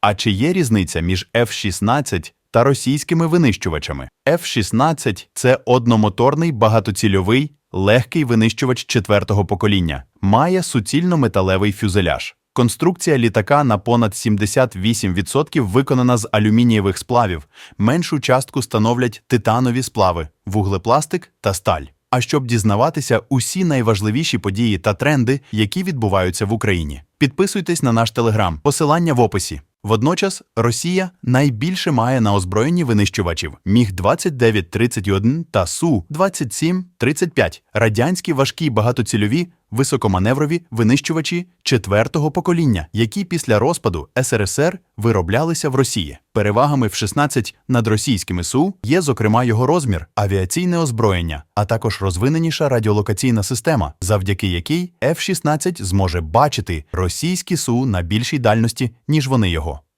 А чи є різниця між F-16 та російськими винищувачами? F-16 – це одномоторний багатоцільовий легкий винищувач четвертого покоління, має суцільно-металевий фюзеляж. Конструкція літака на понад 78% виконана з алюмінієвих сплавів, меншу частку становлять титанові сплави, вуглепластик та сталь. А щоб дізнаватися усі найважливіші події та тренди, які відбуваються в Україні, підписуйтесь на наш телеграм, посилання в описі. Водночас Росія найбільше має на озброєнні винищувачів міг 2931 та су 2735 радянські важкі багатоцільові високоманеврові винищувачі четвертого покоління, які після розпаду СРСР вироблялися в Росії. Перевагами в 16 над російськими су є, зокрема, його розмір, авіаційне озброєння, а також розвиненіша радіолокаційна система, завдяки якій F-16 зможе бачити російські су на більшій дальності, ніж вони його.